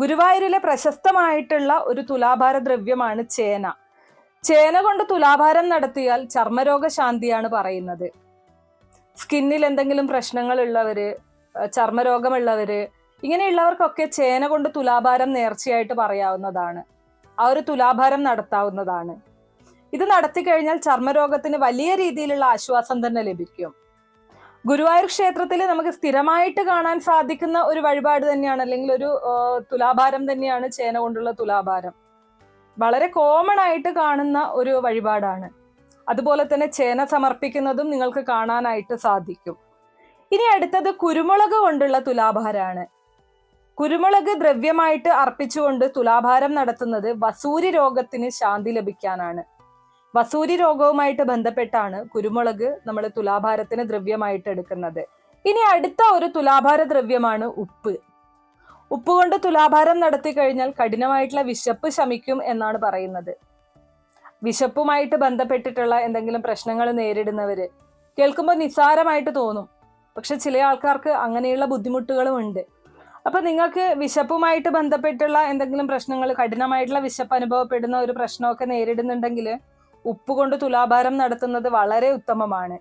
ഗുരുവായൂരിലെ പ്രശസ്തമായിട്ടുള്ള ഒരു തുലാഭാര ദ്രവ്യമാണ് ചേന. ചേന കൊണ്ട് തുലാഭാരം നടത്തിയാൽ ചർമ്മരോഗ ശാന്തിയാണ് പറയുന്നത്. സ്കിന്നിൽ എന്തെങ്കിലും പ്രശ്നങ്ങൾ ഉള്ളവര് ചർമ്മരോഗമുള്ളവര് ഇങ്ങനെയുള്ളവർക്കൊക്കെ ചേന കൊണ്ട് തുലാഭാരം നേർച്ചയായിട്ട് പറയാവുന്നതാണ്. ആ ഒരു തുലാഭാരം നടത്താവുന്നതാണ്. ഇത് നടത്തി കഴിഞ്ഞാൽ ചർമ്മരോഗത്തിന് വലിയ രീതിയിലുള്ള ആശ്വാസം തന്നെ ലഭിക്കും. ഗുരുവായൂർ ക്ഷേത്രത്തിൽ നമുക്ക് സ്ഥിരമായിട്ട് കാണാൻ സാധിക്കുന്ന ഒരു വഴിപാട് തന്നെയാണ് അല്ലെങ്കിൽ ഒരു തുലാഭാരം തന്നെയാണ് ചേന കൊണ്ടുള്ള തുലാഭാരം. വളരെ കോമൺ ആയിട്ട് കാണുന്ന ഒരു വഴിപാടാണ്. അതുപോലെ തന്നെ ചേന സമർപ്പിക്കുന്നതും നിങ്ങൾക്ക് കാണാനായിട്ട് സാധിക്കും. ഇനി അടുത്തത് കുരുമുളക് കൊണ്ടുള്ള തുലാഭാരമാണ്. കുരുമുളക് ദ്രവ്യമായിട്ട് അർപ്പിച്ചുകൊണ്ട് തുലാഭാരം നടത്തുന്നത് വസൂരി രോഗത്തിന് ശാന്തി ലഭിക്കാനാണ്. വസൂരി രോഗവുമായിട്ട് ബന്ധപ്പെട്ടാണ് കുരുമുളക് നമ്മൾ തുലാഭാരത്തിന് ദ്രവ്യമായിട്ട് എടുക്കുന്നത്. ഇനി അടുത്ത ഒരു തുലാഭാര ദ്രവ്യമാണ് ഉപ്പ്. ഉപ്പ് കൊണ്ട് തുലാഭാരം നടത്തി കഴിഞ്ഞാൽ കഠിനമായിട്ടുള്ള വിശപ്പ് ശമിക്കും എന്നാണ് പറയുന്നത്. വിശപ്പുമായിട്ട് ബന്ധപ്പെട്ടിട്ടുള്ള എന്തെങ്കിലും പ്രശ്നങ്ങൾ നേരിടുന്നവര് കേൾക്കുമ്പോൾ നിസ്സാരമായിട്ട് തോന്നും. പക്ഷെ ചില ആൾക്കാർക്ക് അങ്ങനെയുള്ള ബുദ്ധിമുട്ടുകളും ഉണ്ട്. അപ്പൊ നിങ്ങൾക്ക് വിശപ്പുമായിട്ട് ബന്ധപ്പെട്ടുള്ള എന്തെങ്കിലും പ്രശ്നങ്ങൾ കഠിനമായിട്ടുള്ള വിശപ്പ് അനുഭവപ്പെടുന്ന ഒരു പ്രശ്നമൊക്കെ നേരിടുന്നുണ്ടെങ്കിൽ ഉപ്പ് കൊണ്ട് തുലാഭാരം നടത്തുന്നത് വളരെ ഉത്തമമാണ്.